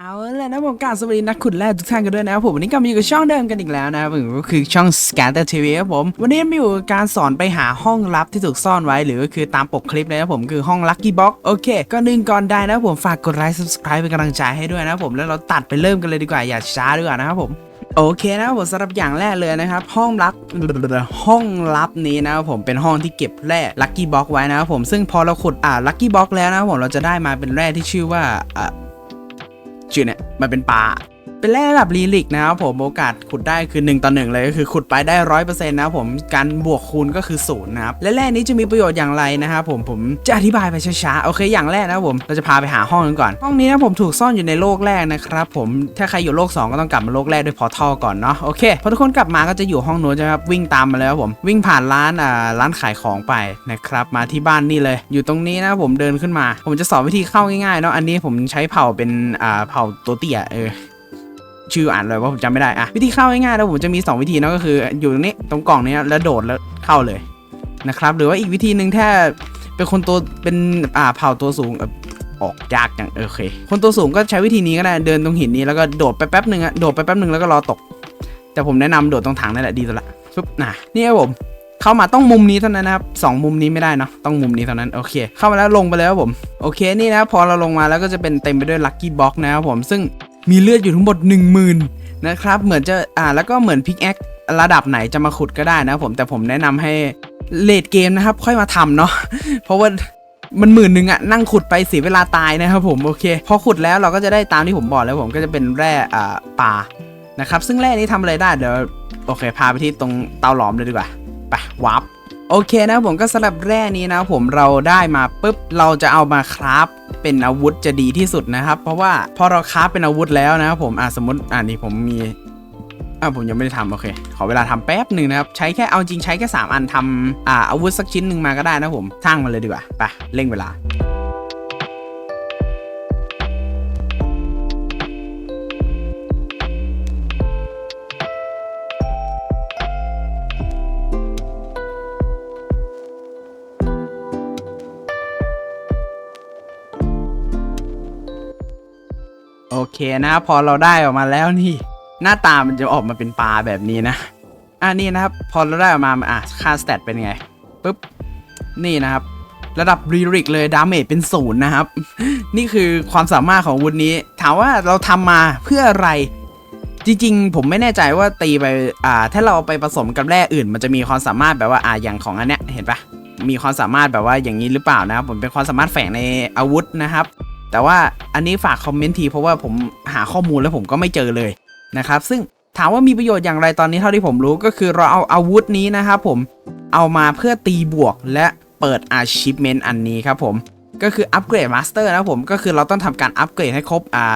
เอาเลยนะผมกราบสวัสดีนักขุดแร่ทุกท่านกันด้วยนะครับผมวันนี้ก็มาอยู่กับช่องเดิมกันอีกแล้วนะครับผมก็คือช่อง Scatter TV ครับผม วันนี้มีอยู่การสอนไปหาห้องลับที่ถูกซ่อนไว้หรือก็คือตามปกคลิปเลยนะครับผมคือห้อง Lucky Box โอเคก็นึ่งก่อนได้นะผมฝากกดไลค์ Subscribe เป็นกำลังใจให้ด้วยนะผมแล้วเราตัดไปเริ่มกันเลยดีกว่าอย่าช้าดีกว่านะครับผมโอเคนะครับผมสำหรับอย่างแรกเลยนะครับ ห้องลับห้องลับนี้นะครับผมเป็นห้องที่เก็บแร่ลัคกี้บ็อกไว้นะครับผมซึ่งพอเราขุดอ่าลัคกี้บ็อกแล้วนะครับผมเราจะได้มาเป็นแร่ที่ชื่อว่าอ่า ชื่อเนี่ยมันเป็นปลา เป็นแร่ระดับลีลิกนะครับผมโอกาสขุดได้คือ1ต่อ1เลยก็คือขุดไปได้ร้อยเปอร์เซ็นต์นะครับผมการบวกคูณก็คือศูนย์นะครับและแร่นี้จะมีประโยชน์อย่างไรนะครับผมผมจะอธิบายไปช้าๆโอเคอย่างแรกนะครับผมเราจะพาไปหาห้องกันก่อน ห้องนี้นะผมถูกซ่อนอยู่ในโลกแรกนะครับผมถ้าใครอยู่โลก 2 ก็ต้องกลับมาโลกแรกด้วยพอทัลก่อนเนาะโอเคพอทุกคนกลับมาก็จะอยู่ห้องนู้นใช่ไหมครับวิ่งตามมาแล้วผมวิ่งผ่านร้านอ่าร้านขายของไปนะครับมาที่บ้านนี่เลย อยู่ตรงนี้นะผมเดินขึ้นมา ผมจะสอนวิธีเข้าง่ายๆเนาะอันนี้ผมใช้เผ่าเป็นอ่าเผ่าตัวเตี้ยเออ ชื่ออ่านเลยว่าผมจำไม่ได้อะวิธีเข้าง่ายๆแล้วผมจะมี 2 วิธีนะก็คืออยู่ตรงนี้ตรงกล่องนี้แล้วโดดแล้วเข้าเลยนะครับ หรือว่าอีกวิธีหนึ่งถ้าเป็นคนตัวเป็นอ่าเผ่าตัวสูงออกยากจังโอเค คนตัวสูงก็ใช้วิธีนี้ก็ได้เดินตรงหินนี้แล้วก็โดดไปแป๊บหนึ่งอะโดดไปแป๊บหนึ่งแล้วก็รอตก แต่ผมแนะนำโดดตรงถังนั่นแหละดีสุดละปึ๊บนะนี่ครับผมเข้ามาต้องมุมนี้เท่านั้นนะครับสองมุมนี้ไม่ได้เนาะต้องมุมนี้เท่านั้นโอเค เข้ามาแล้วลงไปแล้วผมโอเคนี่นะพอเราลงมาแล้วก็จะเป็นเต็มไปด้วยลัคกี้บ็อกนะครับผมซึ่ง มีเลือดอยู่ทั้งหมด10,000นะครับเหมือนจะอ่าแล้วก็เหมือนพิกแอคระดับไหนจะมาขุดก็ได้นะผมแต่ผมแนะนำให้เลดเกมนะครับ ค่อยมาทำเนาะเพราะว่ามันหมื่นหนึ่งอะนั่งขุดไปเสียเวลาตายนะครับผมโอเค พอขุดแล้วเราก็จะได้ตามที่ผมบอกแล้วผมก็จะเป็นแร่อ่าปลานะครับ ซึ่งแร่นี้ทำอะไรได้เดี๋ยวโอเค พาไปที่ตรงเตาหลอมเลยดีกว่าไปวับโอเคนะผมก็สำหรับแร่นี้นะผมเราได้มาปุ๊บเราจะเอามาคราฟ เป็นอาวุธจะดีที่สุดนะครับ เพราะว่าพอเราค้าเป็นอาวุธแล้วนะครับผมอะสมมติอ่านี่ผมมีอะผมยังไม่ได้ทำโอเค ขอเวลาทำแป๊บหนึ่งนะครับ ใช้แค่เอาจริงใช้แค่ 3 อันทำอ่าอาวุธสักชิ้นหนึ่งมาก็ได้นะผมสร้างมันเลยดีกว่าไปเร่งเวลา เคนะพอเราได้ออกมาแล้วนี่ หน้าตามันจะออกมาเป็นปลาแบบนี้นะอ่านี่นะครับพอเราได้ออกมาอะค่าสเตตเป็นไงปุ๊บนี่นะครับ ระดับรีริกเลยดาเมจเป็นศูนย์นะครับ นี่คือความสามารถของอาวุธนี้ ถามว่าเราทำมาเพื่ออะไรจริงๆ ผมไม่แน่ใจว่าตีไป อ่า ถ้าเราเอาไปผสมกับแร่อื่น มันจะมีความสามารถแบบว่า อ่า อย่างของอันเนี้ย เห็นปะมีความสามารถแบบว่าอย่างนี้หรือเปล่านะครับ ผมเป็นความสามารถแฝงในอาวุธนะครับ แต่ว่าอันนี้ฝากคอมเมนต์ทีเพราะว่าผมหาข้อมูลแล้วผมก็ไม่เจอเลยนะครับ ซึ่งถามว่ามีประโยชน์อย่างไรตอนนี้เท่าที่ผมรู้ก็คือเราเอาอาวุธนี้นะครับผมเอามาเพื่อตีบวกและเปิด achievement อันนี้ครับผมก็คืออัปเกรดมาสเตอร์นะผมก็คือเราต้องทำการอัปเกรดให้ครบอ่า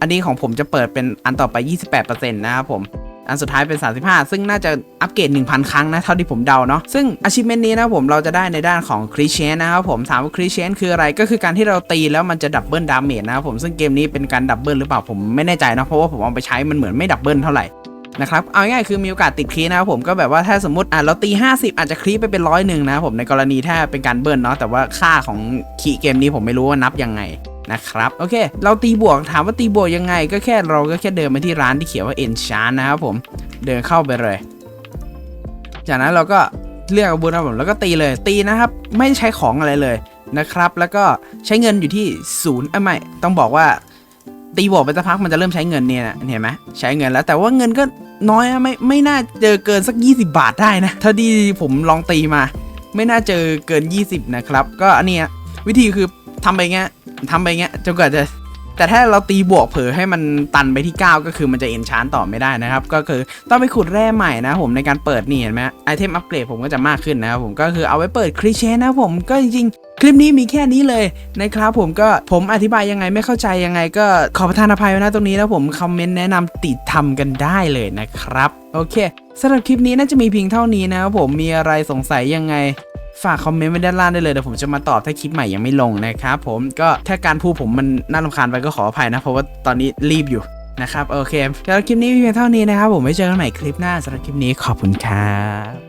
อันนี้ของผมจะเปิดเป็นอันต่อไป 28%นะครับผม อันสุดท้ายเป็น 35 ซึ่งน่าจะอัปเกรด 1,000 ครั้งนะ เท่าที่ผมเดาเนาะซึ่ง achievement นี้นะผมเราจะได้ในด้านของ c r i s h a n นะครับผมถามว่า c r i s h a n คืออะไรก็คือการที่เราตีแล้วมันจะดับเบิลดาเมจนะครับผมซึ่งเกมนี้เป็นการดับเบิลหรือเปล่าผมไม่แน่ใจนะเพราะว่าผมเอาไปใช้มันเหมือนไม่ดับเบิลเท่าไหร่นะครับเอาง่ายๆคือมีโอกาสติดครีนะครับผมก็แบบว่าถ้าสมมติอะเราตี 50 อาจจะครีไปเป็นร้อยหนึ่งนะครับผมในกรณีถ้าเป็นการเบิร์นเนาะแต่ว่าค่าของคีเกมนี้ผมไม่รู้ว่านับยังไง นะครับโอเค เราตีบวกถามว่าตีบวกยังไง ก็แค่เราก็แค่เดินไปที่ร้านที่เขียนว่า enchant นะครับผมเดินเข้าไปเลย จากนั้นเราก็เลือกอาวุธนะครับผมแล้วก็ตีเลยตีนะครับ ไม่ใช้ของอะไรเลยนะครับ แล้วก็ใช้เงินอยู่ที่ศูนย์ไม่ต้องบอกว่าตีบวกไปสักพักมันจะเริ่มใช้เงินเนี่ยนะเห็นไหมใช้เงินแล้วแต่ว่าเงินก็น้อยอะไม่ไม่น่าเจอเกินสัก 20 บาทได้นะถ้าดีผมลองตีมา ไม่น่าเจอเกิน 20 นะครับ ก็อันเนี้ยวิธีคือทำไปเงี้ย ทำไปเงี้ยจนกว่าจะแต่ถ้าเราตีบวกเผลอให้มันตันไปที่ 9 ก็คือมันจะเอ็นชานต่อไม่ได้นะครับ ก็คือต้องไปขุดแร่ใหม่นะผมในการเปิดนี่เห็นไหมไอเทมอัปเกรดผมก็จะมากขึ้นนะครับผมก็คือเอาไว้เปิดคริเชนนะผมก็จริงคลิปนี้มีแค่นี้เลยนะครับผมก็ผมอธิบายยังไงไม่เข้าใจยังไง ก็ขอประทานอภัยไว้นะตรงนี้แล้วผมคอมเมนต์แนะนำติดทำกันได้เลยนะครับ โอเคสำหรับคลิปนี้น่าจะมีเพียงเท่านี้นะครับผมมีอะไรสงสัยยังไง ฝากคอมเมนต์ไว้ด้านล่างได้เลยเดี๋ยวผมจะมาตอบถ้าคลิปใหม่ยังไม่ลงนะครับผมก็ถ้าการพูดผมมันน่ารำคาญไปก็ขออภัยนะ เพราะว่าตอนนี้รีบอยู่นะครับโอเคสำหรับคลิปนี้เพียงเท่านี้นะครับผมไว้เจอกันใหม่คลิปหน้าสำหรับคลิปนี้ขอบคุณครับ